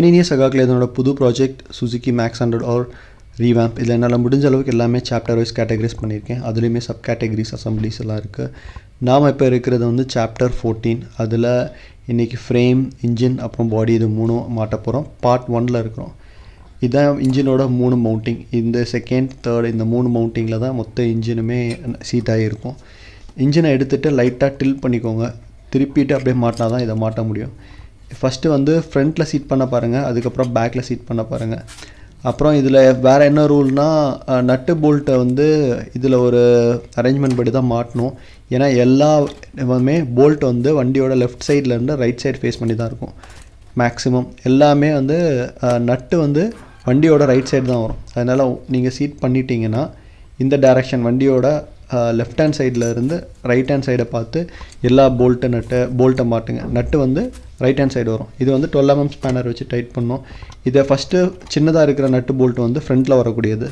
இனிய சகாக்கள் இதனோட புது project Suzuki Max hundred R revamp இதில் என்னால் முடிஞ்ச அளவுக்கு எல்லாமே சாப்டர் வைஸ் கேட்டகரிஸ் பண்ணியிருக்கேன் அதுலேயுமே சப் கேட்டகரிஸ் அசம்பிளிஸ் எல்லாம் இருக்குது நாம் இப்போ இருக்கிறது வந்து சாப்டர் ஃபோர்டீன் அதில் இன்றைக்கி ஃப்ரேம் இன்ஜின் அப்புறம் பாடி இது மூணும் மாட்ட போகிறோம் பார்ட் ஒனில் இருக்கிறோம் இதுதான் இன்ஜினோட மூணு மவுண்டிங் இந்த செகண்ட் தேர்ட் இந்த மூணு மவுண்டிங்கில் தான் மொத்த இன்ஜினுமே சீட்டாகி இருக்கும் இன்ஜினை எடுத்துகிட்டு லைட்டாக டில் பண்ணிக்கோங்க திருப்பிட்டு அப்படியே மாட்டினா தான் இதை மாட்ட முடியும் ஃபஸ்ட்டு வந்து ஃப்ரண்ட்டில் சீட் பண்ண பாருங்கள் அதுக்கப்புறம் பேக்கில் சீட் பண்ண பாருங்கள் அப்புறம் இதில் வேறு என்ன ரூல்னால் நட்டு போல்ட்டை வந்து இதில் ஒரு அரேஞ்ச்மெண்ட் படி தான் மாட்டணும். ஏன்னா எல்லாமே போல்ட் வந்து வண்டியோட லெஃப்ட் சைட்லேருந்து ரைட் சைடு ஃபேஸ் பண்ணி தான் இருக்கும். மேக்ஸிமம் எல்லாமே வந்து நட்டு வந்து வண்டியோட ரைட் சைடு தான் வரும். அதனால் நீங்கள் சீட் பண்ணிட்டீங்கன்னா இந்த டேரெக்ஷன் வண்டியோட லெஃப்ட் ஹேண்ட் சைடில் இருந்து ரைட் ஹேண்ட் சைடை பார்த்து எல்லா போல்ட்டு நட்டை போல்ட்டை மாட்டுங்க. நட்டு வந்து ரைட் ஹேண்ட் சைடு வரும். இது வந்து டுவெல் எம்எம் ஸ்பேனர் வச்சு டைட் பண்ணோம். இதை ஃபஸ்ட்டு சின்னதாக இருக்கிற நட்டு போல்ட்டு வந்து ஃப்ரண்ட்டில் வரக்கூடியது.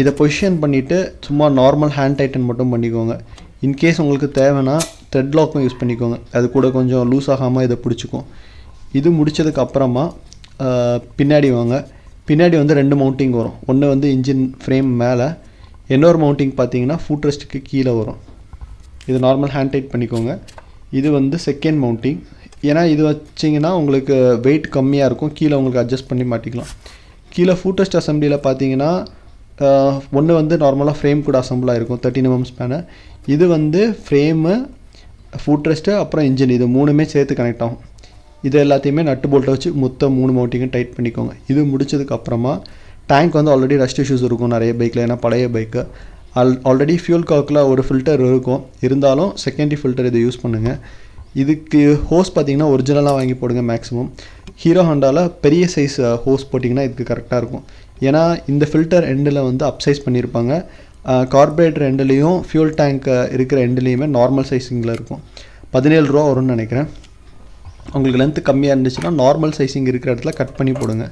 இதை பொசிஷன் பண்ணிவிட்டு சும்மா நார்மல் ஹேண்ட் டைட்டன் மட்டும் பண்ணிக்கோங்க. இன்கேஸ் உங்களுக்கு தேவைன்னா த்ரெட் லாக்கும் யூஸ் பண்ணிக்கோங்க. அது கூட கொஞ்சம் லூஸ் ஆகாமல் இதை பிடிச்சிக்கும். இது முடித்ததுக்கு அப்புறமா பின்னாடி வாங்க. பின்னாடி வந்து ரெண்டு மவுண்டிங் வரும். ஒன்று வந்து இன்ஜின் ஃப்ரேம் மேலே இன்னொரு மவுண்டிங் பார்த்தீங்கன்னா ஃபுட் ரெஸ்ட்டுக்கு கீழே வரும். இது நார்மல் ஹேண்ட் டைட் பண்ணிக்கோங்க. இது வந்து செகண்ட் மவுண்டிங் ஏன்னா இது வச்சிங்கன்னா உங்களுக்கு வெயிட் கம்மியாக இருக்கும். கீழே உங்களுக்கு அட்ஜஸ்ட் பண்ணி மாட்டிக்கலாம். கீழே ஃபுட் ரெஸ்ட் அசம்பிளியில் பார்த்தீங்கன்னா ஒன்று வந்து நார்மலாக ஃப்ரேம் கூட அசம்பிளாக இருக்கும் தேர்ட்டின் எம்எம் ஸ்பேனு இது வந்து ஃப்ரேமு ஃபுட் ரெஸ்ட்டு அப்புறம் இன்ஜின் இது மூணுமே சேர்த்து கனெக்ட் ஆகும். இது எல்லாத்தையுமே நட்டு போல்ட்டை வச்சு மொத்தம் மூணு மவுண்டிங்கும் டைட் பண்ணிக்கோங்க. இது முடிச்சதுக்கப்புறமா டேங்க் வந்து ஆல்ரெடி ரஸ்ட் இஷ்யூஸ் இருக்கும் நிறைய பைக்கில் ஏன்னா பழைய பைக்கு ஆல் ஆல்ரெடி ஃபியூல் காக்கில் ஒரு ஃபில்டர் இருக்கும். இருந்தாலும் செகண்டரி ஃபில்டர் இதை யூஸ் பண்ணுங்கள் இதுக்கு ஹோஸ் பார்த்தீங்கன்னா ஒரிஜினலாக வாங்கி போடுங்க மேக்ஸிமம் ஹீரோ ஹாண்டாவில் பெரிய சைஸ் ஹோஸ் போட்டிங்கன்னா இதுக்கு கரெக்டாக இருக்கும். ஏன்னா இந்த ஃபில்டர் எண்டில் வந்து அப்சைஸ் பண்ணியிருப்பாங்க கார்பரேட்டர் எண்டுலேயும் ஃபியூல் டேங்க் இருக்கிற எண்டுலேயுமே நார்மல் சைஸிங்கில் இருக்கும். பதினேழு ரூபா வரும்னு நினைக்கிறேன். உங்களுக்கு லென்த்து கம்மியாக இருந்துச்சுன்னா நார்மல் சைஸிங் இருக்கிற இடத்துல கட் பண்ணி போடுங்க.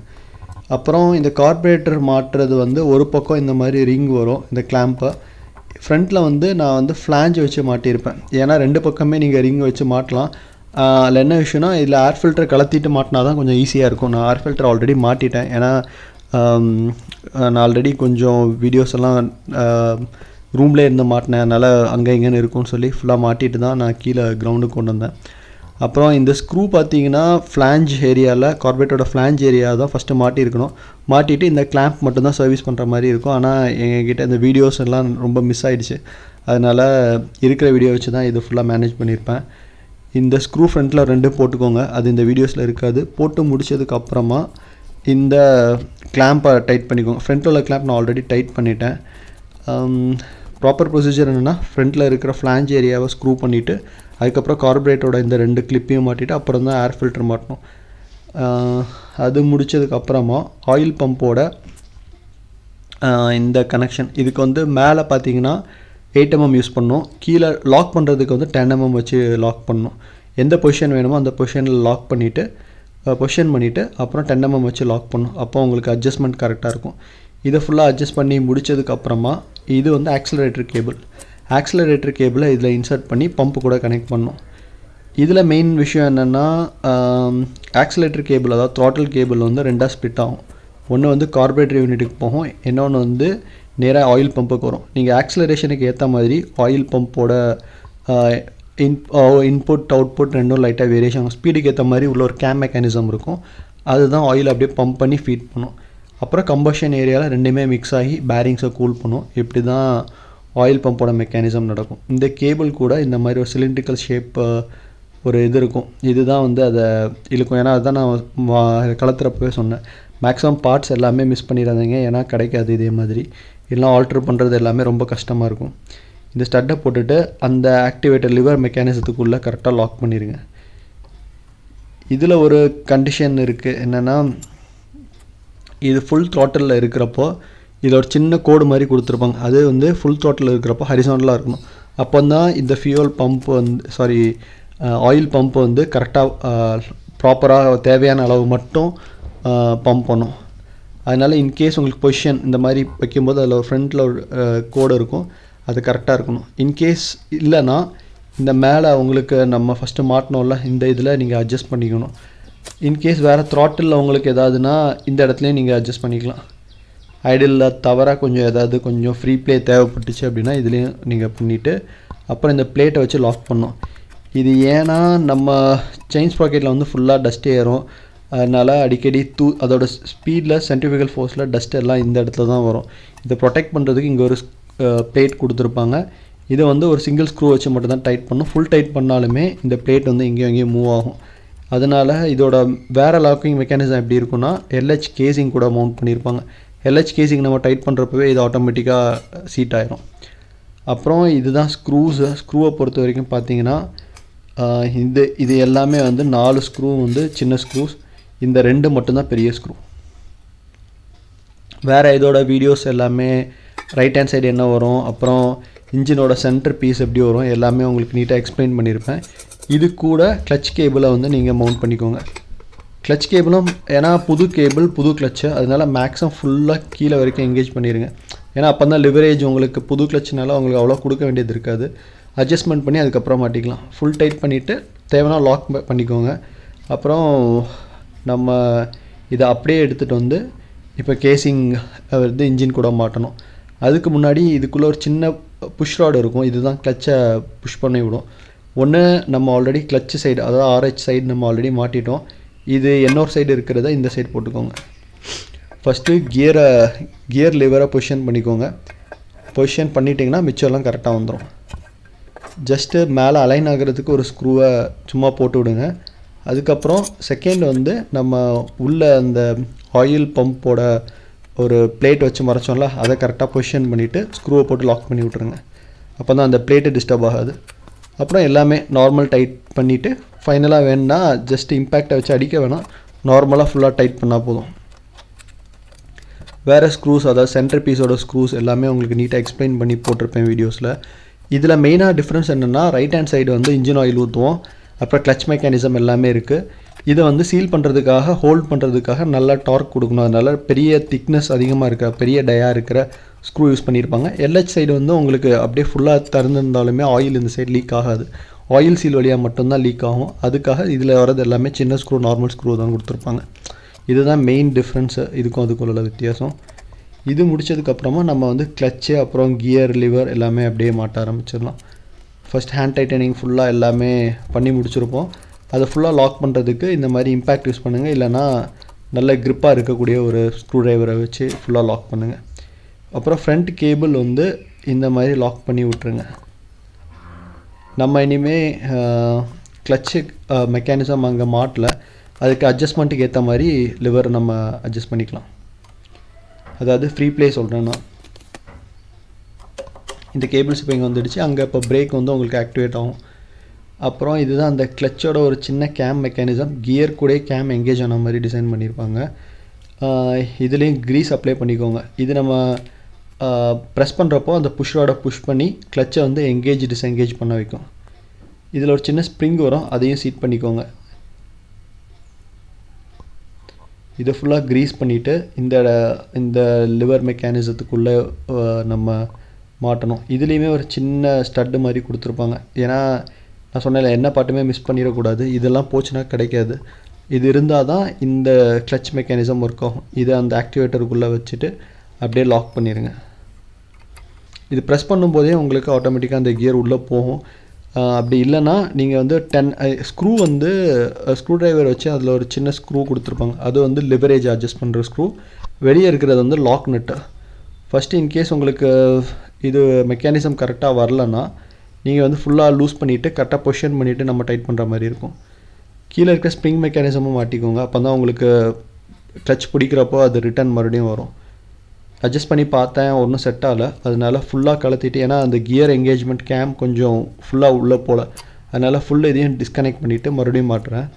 அப்புறம் இந்த கார்பரேட்டர் மாட்டுறது வந்து ஒரு பக்கம் இந்த மாதிரி ரிங் வரும் இந்த கிளாம்பை ஃப்ரண்ட்டில் வந்து நான் வந்து ஃப்ளாஞ்ச் வச்சு மாட்டியிருப்பேன். ஏன்னா ரெண்டு பக்கமே நீங்கள் ரிங் வச்சு மாட்டலாம். அதில் என்ன விஷயம்னா இதில் ஏர் ஃபில்டர் கலத்திட்டு மாட்டினா தான் கொஞ்சம் ஈஸியாக இருக்கும். நான் ஏர் ஃபில்டர் ஆல்ரெடி மாட்டிட்டேன். ஏன்னா நான் ஆல்ரெடி கொஞ்சம் வீடியோஸ் எல்லாம் ரூம்லேயே இருந்து மாட்டினேன். அதனால் அங்கே இங்கேன்னு இருக்கும்னு சொல்லி ஃபுல்லாக மாட்டிட்டு தான் நான் கீழே கிரவுண்டுக்கு கொண்டு வந்தேன். அப்புறம் இந்த ஸ்க்ரூ பார்த்தீங்கன்னா ஃப்ளாஞ்ச் ஏரியாவில் கார்பரேட்டோட ஃப்ளாஞ்ச் ஏரியா தான் ஃபஸ்ட்டு மாட்டியிருக்கணும். மாட்டிட்டு இந்த கிளாம்ப் மட்டும்தான் சர்வீஸ் பண்ணுற மாதிரி இருக்கும். ஆனால் எங்ககிட்ட இந்த வீடியோஸ் எல்லாம் ரொம்ப மிஸ் ஆகிடுச்சு அதனால் இருக்கிற வீடியோ வச்சு தான் இது ஃபுல்லாக மேனேஜ் பண்ணியிருப்பேன். இந்த ஸ்க்ரூ ஃப்ரண்ட்டில் ரெண்டும் போட்டுக்கோங்க. அது இந்த வீடியோஸில் இருக்காது. போட்டு முடிச்சதுக்கப்புறமா இந்த கிளாம்பை டைட் பண்ணிக்கோங்க. ஃப்ரண்ட்டில் உள்ள கிளாம்ப் நான் ஆல்ரெடி டைட் பண்ணிட்டேன். ப்ராப்பர் ப்ரொசீஜர் என்னென்னா ஃப்ரண்ட்டில் இருக்கிற ஃப்ளாஞ்ச் ஏரியாவை ஸ்க்ரூ பண்ணிவிட்டு அதுக்கப்புறம் கார்பரேட்டோட இந்த ரெண்டு கிளிப்பையும் மாட்டிட்டு அப்புறம் தான் ஏர் ஃபில்டர் மாட்டணும் அது முடித்ததுக்கப்புறமா ஆயில் பம்போட இந்த கனெக்ஷன் இதுக்கு வந்து மேலே பார்த்தீங்கன்னா எயிட் எம்எம் யூஸ் பண்ணோம் கீழே லாக் பண்ணுறதுக்கு வந்து டென் எம்எம் வச்சு லாக் பண்ணணும். எந்த பொசிஷன் வேணுமோ அந்த பொசிஷனில் லாக் பண்ணிவிட்டு பொசிஷன் பண்ணிவிட்டு அப்புறம் டென் எம்எம் வச்சு லாக் பண்ணணும். அப்போ உங்களுக்கு அட்ஜஸ்ட்மெண்ட் கரெக்டாக இருக்கும். இதை ஃபுல்லாக அட்ஜஸ்ட் பண்ணி முடித்ததுக்கப்புறமா இது வந்து ஆக்சிலரேட்டர் கேபிள் ஆக்சிலரேட்டர் கேபிளை இதில் இன்சர்ட் பண்ணி பம்பு கூட கனெக்ட் பண்ணோம். இதில் மெயின் விஷயம் என்னென்னா ஆக்சிலேட்டர் கேபிள் அதாவது த்ராட்டில் கேபிள் வந்து ரெண்டாக ஸ்ப்ளிட் ஆகும். ஒன்று வந்து கார்பரேட்டர் யூனிட்டுக்கு போகும் இன்னொன்று வந்து நேராக ஆயில் பம்புக்கு வரும். நீங்கள் ஆக்சிலரேஷனுக்கு ஏற்ற மாதிரி ஆயில் பம்போட இன் இன்புட் அவுட்புட் ரெண்டும் லைட்டாக வேரியேஷன் ஆகும். ஸ்பீடுக்கு ஏற்ற மாதிரி உள்ள ஒரு கேம் மெக்கானிசம் இருக்கும். அதுதான் ஆயில் அப்படியே பம்ப் பண்ணி ஃபீட் பண்ணும். அப்புறம் கம்பஷன் ஏரியாவில் ரெண்டுமே மிக்ஸ் ஆகி பேரிங்ஸை கூல் பண்ணும். இப்படி தான் ஆயில் பம்போட மெக்கானிசம் நடக்கும். இந்த கேபிள் கூட இந்த மாதிரி ஒரு சிலிண்ட்ரிக்கல் ஷேப் ஒரு இது இருக்கும். இதுதான் வந்து அதை இழுக்கும். ஏன்னா அதுதான் நான் கலத்துறப்பவே சொன்னேன். மேக்ஸிமம் பார்ட்ஸ் எல்லாமே மிஸ் பண்ணிடாதீங்க. ஏன்னா கிடைக்காது இதே மாதிரி. இல்லைனா ஆல்ட்ரு பண்ணுறது எல்லாமே ரொம்ப கஷ்டமாக இருக்கும். இந்த ஸ்டட்டை போட்டுட்டு அந்த ஆக்டிவேட்டர் லிவர் மெக்கானிசத்துக்குள்ளே கரெக்டாக லாக் பண்ணிடுங்க இதில் ஒரு கண்டிஷன் இருக்குது என்னென்னா இது ஃபுல் த்ராட்டலில் இருக்கிறப்போ இதில் ஒரு சின்ன கோடு மாதிரி கொடுத்துருப்பாங்க. அது வந்து ஃபுல் தோட்டில் இருக்கிறப்போ ஹரிசானலாக இருக்கணும். அப்போ தான் இந்த ஃபியூல் பம்ப் வந்து சாரி ஆயில் பம்ப் வந்து கரெக்டாக ப்ராப்பராக தேவையான அளவு மட்டும் பம்ப் பண்ணும். அதனால் இன்கேஸ் உங்களுக்கு பொசிஷன் இந்த மாதிரி வைக்கும்போது அதில் ஒரு ஃப்ரண்ட்டில் ஒரு கோடு இருக்கும். அது கரெக்டாக இருக்கணும். இன்கேஸ் இல்லைன்னா இந்த மேலே உங்களுக்கு நம்ம ஃபஸ்ட்டு மாட்டினோம்ல இந்த இதில் நீங்கள் அட்ஜஸ்ட் பண்ணிக்கணும். இன்கேஸ் வேறு த்ராட்டில் உங்களுக்கு ஏதாவதுன்னா இந்த இடத்துலையும் நீங்கள் அட்ஜஸ்ட் பண்ணிக்கலாம். ஐடியலில் தவறாக கொஞ்சம் ஏதாவது கொஞ்சம் ஃப்ரீ ப்ளே தேவைப்பட்டுச்சு அப்படின்னா இதுலேயும் நீங்கள் பண்ணிவிட்டு அப்புறம் இந்த பிளேட்டை வச்சு லாக் பண்ணோம் இது ஏன்னா நம்ம செயின்ஸ் பாக்கெட்டில் வந்து ஃபுல்லாக டஸ்ட் ஏறும். அதனால் அடிக்கடி தூ அதோட ஸ்பீடில் சென்ட்ரிஃபிகல் ஃபோர்ஸில் டஸ்ட் எல்லாம் இந்த இடத்துல தான் வரும். இதை ப்ரொடெக்ட் பண்ணுறதுக்கு இங்கே ஒரு பிளேட் கொடுத்துருப்பாங்க. இதை வந்து ஒரு சிங்கிள் ஸ்க்ரூ வச்சு மட்டும் தான் டைட் பண்ணும் ஃபுல் டைட் பண்ணாலுமே இந்த பிளேட் வந்து இங்கேயும் இங்கேயும் மூவ் ஆகும். அதனால் இதோட வேறு லாக்கிங் மெக்கானிசம் எப்படி இருக்குன்னா எல்ஹெச் கேசிங் கூட மவுண்ட் பண்ணியிருப்பாங்க எல்ஹெச் கேசிங் நம்ம டைட் பண்ணுறப்பவே இது ஆட்டோமேட்டிக்காக சீட் ஆயிரும். அப்புறம் இதுதான் ஸ்க்ரூஸு ஸ்க்ரூவை பொறுத்த வரைக்கும் பார்த்தீங்கன்னா இது இந்த இது எல்லாமே வந்து நாலு ஸ்க்ரூ வந்து சின்ன ஸ்க்ரூஸ் இந்த ரெண்டு மட்டும்தான் பெரிய ஸ்க்ரூ வேறு இதோட வீடியோஸ் எல்லாமே ரைட் ஹேண்ட் சைடு என்ன வரும்? அப்புறம் இன்ஜினோட சென்டர் பீஸ் எப்படி வரும்? எல்லாமே உங்களுக்கு நீட்டாக எக்ஸ்பிளைன் பண்ணியிருப்பேன் இது கூட கிளச் கேபிளை வந்து நீங்கள் மவுண்ட் பண்ணிக்கோங்க. கிளச் கேபிளும் ஏன்னா புது கேபிள் புது கிளச்சு அதனால மேக்ஸிமம் ஃபுல்லாக கீழே வரைக்கும் எங்கேஜ் பண்ணிடுங்க ஏன்னா அப்போ தான் லிவரேஜ் உங்களுக்கு புது கிளச்சுனால உங்களுக்கு அவ்வளோ கொடுக்க வேண்டியது இருக்காது. அட்ஜஸ்ட்மெண்ட் பண்ணி அதுக்கப்புறம் மாட்டிக்கலாம். ஃபுல் டைட் பண்ணிவிட்டு தேவைன்னா லாக் பண்ணிக்கோங்க. அப்புறம் நம்ம இதை அப்படியே எடுத்துகிட்டு வந்து இப்போ கேசிங் வந்து இன்ஜின் கூட மாட்டணும். அதுக்கு முன்னாடி இதுக்குள்ளே ஒரு சின்ன புஷ் ராடு இருக்கும். இதுதான் கிளச்சை புஷ் பண்ணி விடும். ஒன்று நம்ம ஆல்ரெடி கிளச்சு சைடு அதாவது ஆர்ஹெச் சைடு நம்ம ஆல்ரெடி மாட்டிட்டோம். இது இன்னொரு சைடு இருக்கிறத இந்த சைடு போட்டுக்கோங்க. ஃபஸ்ட்டு கியரை கியர் லிவரை பொசிஷன் பண்ணிக்கோங்க. பொசிஷன் பண்ணிட்டீங்கன்னா மிச்சம்லாம் கரெக்டாக வந்துடும் ஜஸ்ட்டு மேலே அலைன் ஆகிறதுக்கு ஒரு ஸ்க்ரூவை சும்மா போட்டு விடுங்க. அதுக்கப்புறம் செகண்ட் வந்து நம்ம உள்ள அந்த ஆயில் பம்போட ஒரு பிளேட் வச்சு மறைச்சோம்ல அதை கரெக்டாக பொசிஷன் பண்ணிவிட்டு ஸ்க்ரூவை போட்டு லாக் பண்ணி விட்ருங்க அப்போ தான் அந்த பிளேட்டு டிஸ்டர்ப் ஆகாது. அப்புறம் எல்லாமே நார்மல் டைட் பண்ணிவிட்டு ஃபைனலாக வேணுன்னா ஜஸ்ட் இம்பேக்டை வச்சு அடிக்க வேணாம். நார்மலாக ஃபுல்லாக டைட் பண்ணால் போதும். வேறு ஸ்க்ரூஸ் அதாவது சென்டர் பீஸோட ஸ்க்ரூஸ் எல்லாமே உங்களுக்கு நீட்டாக எக்ஸ்பிளைன் பண்ணி போட்டிருப்பேன் வீடியோஸில் இதில் மெயினாக டிஃப்ரென்ஸ் என்னென்னா ரைட் ஹேண்ட் சைடு வந்து இன்ஜின் ஆயில் ஊற்றுவோம் அப்புறம் கிளச் மெக்கானிசம் எல்லாமே இருக்குது இதை வந்து சீல் பண்ணுறதுக்காக ஹோல்ட் பண்ணுறதுக்காக நல்லா டார்க் கொடுக்கணும். அதனால பெரிய திக்னஸ் அதிகமாக இருக்க பெரிய டயா இருக்கிற ஸ்க்ரூ யூஸ் பண்ணியிருப்பாங்க. எல்ஹெச் சைடு வந்து உங்களுக்கு அப்படியே ஃபுல்லாக திறந்துருந்தாலுமே ஆயில் இந்த சைடு லீக் ஆகாது. ஆயில் சீல் வழியாக மட்டும்தான் லீக் ஆகும். அதுக்காக இதில் வரது எல்லாமே சின்ன ஸ்க்ரூ நார்மல் ஸ்க்ரூ தான் கொடுத்துருப்பாங்க. இதுதான் மெயின் டிஃப்ரென்ஸு இதுக்கும் அதுக்கும் உள்ள வித்தியாசம். இது முடிச்சதுக்கப்புறமா நம்ம வந்து கிளச்சு அப்புறம் கியர் லிவர் எல்லாமே அப்படியே மாட்ட ஆரம்பிச்சிடலாம். ஃபஸ்ட் ஹேண்ட் டைட்டனிங் ஃபுல்லாக எல்லாமே பண்ணி முடிச்சிருப்போம். அதை ஃபுல்லாக லாக் பண்ணுறதுக்கு இந்த மாதிரி இம்பேக்ட் யூஸ் பண்ணுங்கள் இல்லைனா நல்ல க்ரிப்பாக இருக்கக்கூடிய ஒரு ஸ்க்ரூ டிரைவரை வச்சு ஃபுல்லாக லாக் பண்ணுங்கள் அப்புறம் ஃப்ரண்ட் கேபிள் வந்து இந்த மாதிரி லாக் பண்ணி விட்ருங்க நம்ம இனிமேல் கிளச்சு மெக்கானிசம் அங்கே மாட்டல. அதுக்கு அட்ஜஸ்ட்மெண்ட்டுக்கு ஏற்ற மாதிரி லிவர் நம்ம அட்ஜஸ்ட் பண்ணிக்கலாம். அதாவது ஃப்ரீ ப்ளே சொல்கிறேன்னா இந்த கேபிள்ஸ் இப்போ இங்கே வந்துடுச்சு. அங்கே இப்போ பிரேக் வந்து உங்களுக்கு ஆக்டிவேட் ஆகும். அப்புறம் இதுதான் அந்த கிளச்சோட ஒரு சின்ன கேம் மெக்கானிசம் கியர் கூட கேம் எங்கேஜ் ஆன மாதிரி டிசைன் பண்ணியிருப்பாங்க. இதுலேயும் க்ரீஸ் அப்ளை பண்ணிக்கோங்க. இது நம்ம ப்ரெஸ் பண்ணுறப்போ அந்த புஷ்ரோட புஷ் பண்ணி கிளச்சை வந்து எங்கேஜ் டிஸ்எங்கேஜ் பண்ண வைக்கும். இதில் ஒரு சின்ன ஸ்ப்ரிங் வரும். அதையும் சீட் பண்ணிக்கோங்க. இதை ஃபுல்லாக க்ரீஸ் பண்ணிவிட்டு இந்த இந்த லிவர் மெக்கானிசத்துக்குள்ளே நம்ம மாட்டணும். இதுலேயுமே ஒரு சின்ன ஸ்டட்டு மாதிரி கொடுத்துருப்பாங்க. ஏன்னா நான் சொன்னேன்ல என்ன பாட்டுமே மிஸ் பண்ணிடக்கூடாது. இதெல்லாம் போச்சுன்னா கிடைக்காது. இது இருந்தால் தான் இந்த கிளச் மெக்கானிசம் ஒர்க் ஆகும். இதை அந்த ஆக்டிவேட்டருக்குள்ளே வச்சுட்டு அப்படியே லாக் பண்ணிடுங்க இது ப்ரெஸ் பண்ணும்போதே உங்களுக்கு ஆட்டோமேட்டிக்காக அந்த கியர் உள்ளே போகும். அப்படி இல்லைன்னா நீங்கள் வந்து டென் ஸ்க்ரூ வந்து ஸ்க்ரூ டிரைவர் வச்சு அதில் ஒரு சின்ன ஸ்க்ரூ கொடுத்துருப்பாங்க. அது வந்து லிவரேஜ் அட்ஜஸ்ட் பண்ணுற ஸ்க்ரூ வெளியே இருக்கிறது வந்து லாக் நட்டு ஃபஸ்ட்டு இன்கேஸ் உங்களுக்கு இது மெக்கானிசம் கரெக்டாக வரலன்னா நீங்கள் வந்து ஃபுல்லாக லூஸ் பண்ணிவிட்டு கரெக்டாக பொஷன் பண்ணிவிட்டு நம்ம டைட் பண்ணுற மாதிரி இருக்கும். கீழே இருக்க ஸ்ப்ரிங் மெக்கானிசமும் மாட்டிக்கோங்க. அப்போ தான் உங்களுக்கு கிளச் பிடிக்கிறப்போ அது ரிட்டர்ன் மறுபடியும் வரும். அட்ஜஸ்ட் பண்ணி பார்த்தேன் ஒன்றும் செட் ஆகலை. அதனால் ஃபுல்லாக கலத்திட்டு ஏன்னா அந்த கியர் என்கேஜ்மெண்ட் கேம் கொஞ்சம் ஃபுல்லாக உள்ளே போகல அதனால் ஃபுல் இதையும் டிஸ்கனெக்ட் பண்ணிவிட்டு மறுபடியும் மாட்டுறேன்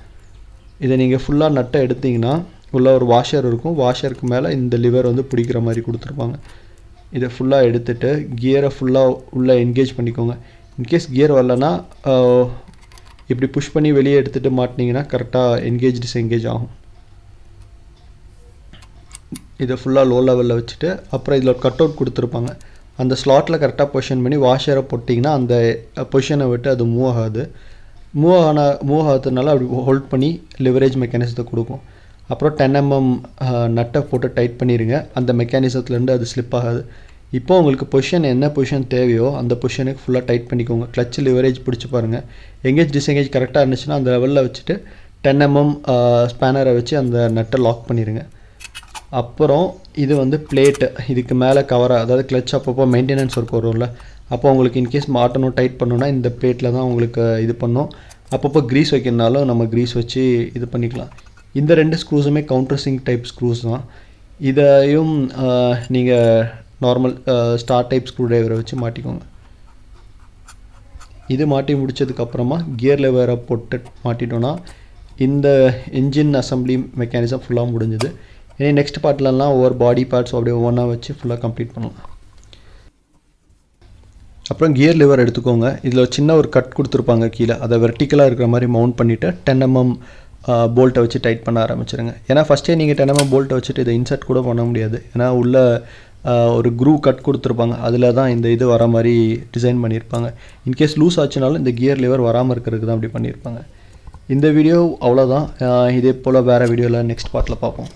இதை நீங்கள் ஃபுல்லாக நட்டை எடுத்தீங்கன்னா உள்ள ஒரு வாஷர் இருக்கும். வாஷருக்கு மேலே இந்த லிவர் வந்து பிடிக்கிற மாதிரி கொடுத்துருப்பாங்க. இதை ஃபுல்லாக எடுத்துகிட்டு கியரை ஃபுல்லாக உள்ளே என்கேஜ் பண்ணிக்கோங்க. இன்கேஸ் கியர் வரலன்னா இப்படி புஷ் பண்ணி வெளியே எடுத்துகிட்டு மாட்டினீங்கன்னா கரெக்டாக என்கேஜ் டிஸ்எங்கேஜ் ஆகும். இதை ஃபுல்லாக லோ லெவலில் வச்சுட்டு அப்புறம் இதில் ஒரு கட் அவுட் கொடுத்துருப்பாங்க. அந்த ஸ்லாட்டில் கரெக்டாக பொசிஷன் பண்ணி வாஷரை போட்டிங்கன்னா அந்த பொசிஷனை விட்டு அது மூவ் ஆகாது. மூவ் ஆன மூவ் ஆகிறதுனால அப்படி ஹோல்ட் பண்ணி லிவரேஜ் மெக்கானிசத்தை கொடுக்கும். அப்புறம் டென் எம்எம் நட்டை போட்டு டைட் பண்ணிடுங்க அந்த மெக்கானிசத்துலேருந்து அது ஸ்லிப் ஆகாது. இப்போ உங்களுக்கு பொசிஷன் என்ன பொசிஷன் தேவையோ அந்த பொசிஷனுக்கு ஃபுல்லாக டைட் பண்ணிக்கோங்க. கிளச் லிவரேஜ் பிடிச்சி பாருங்கள் எங்கேஜ் டிஸ்எங்கேஜ் கரெக்டாக இருந்துச்சுன்னா அந்த லெவலில் வச்சுட்டு டென் எம்எம் ஸ்பேனரை வச்சு அந்த நட்டை லாக் பண்ணிடுங்க அப்புறம் இது வந்து பிளேட்டு இதுக்கு மேலே கவராக அதாவது கிளச் அப்பப்போ மெயின்டெனன்ஸ் ஒர்க் வரும்ல. அப்போ உங்களுக்கு இன்கேஸ் மாட்டணும் டைட் பண்ணணுன்னா இந்த பிளேட்டில் தான் உங்களுக்கு இது பண்ணும். அப்பப்போ க்ரீஸ் வைக்கிறனாலும் நம்ம க்ரீஸ் வச்சு இது பண்ணிக்கலாம். இந்த ரெண்டு ஸ்க்ரூஸுமே கவுண்டர் சிங்க் டைப் ஸ்க்ரூஸ் தான். இதையும் நீங்கள் நார்மல் ஸ்டார் டைப் ஸ்க்ரூ டிரைவரை வச்சு மாட்டிக்கோங்க. இது மாட்டி முடிச்சதுக்கப்புறமா கியர் லெவரை போட்டு மாட்டிட்டோன்னா இந்த இன்ஜின் அசம்பிளி மெக்கானிசம் ஃபுல்லாக முடிஞ்சுது. இனி நெக்ஸ்ட் பார்ட்லலாம் ஒவ்வொரு பாடி பார்ட்ஸ் அப்படியே ஒவ்வொன்றா வச்சு ஃபுல்லாக கம்ப்ளீட் பண்ணலாம். அப்புறம் கியர் லிவர் எடுத்துக்கோங்க. இதில் சின்ன ஒரு கட் கொடுத்துருப்பாங்க கீழே. அதை வெர்டிக்கலாக இருக்கிற மாதிரி மவுண்ட் பண்ணிவிட்டு டென் எம்எம் போல்ட்டை வச்சு டைட் பண்ண ஆரம்பிச்சிருங்க. ஏன்னா ஃபஸ்ட்டே நீங்கள் டென் எம்எம் போல்ட்டை வச்சுட்டு இதை இன்சர்ட் கூட பண்ண முடியாது. ஏன்னா உள்ள ஒரு க்ரூ கட் கொடுத்துருப்பாங்க. அதில் தான் இந்த இது வர மாதிரி டிசைன் பண்ணியிருப்பாங்க. இன்கேஸ் லூஸ் ஆச்சுனாலும் இந்த கியர் லிவர் வராமல் இருக்கிறதுக்கு தான் அப்படி பண்ணியிருப்பாங்க. இந்த வீடியோ அவ்வளோதான் இதே போல் வேறு வீடியோவில் நெக்ஸ்ட் பார்ட்டில் பார்ப்போம்.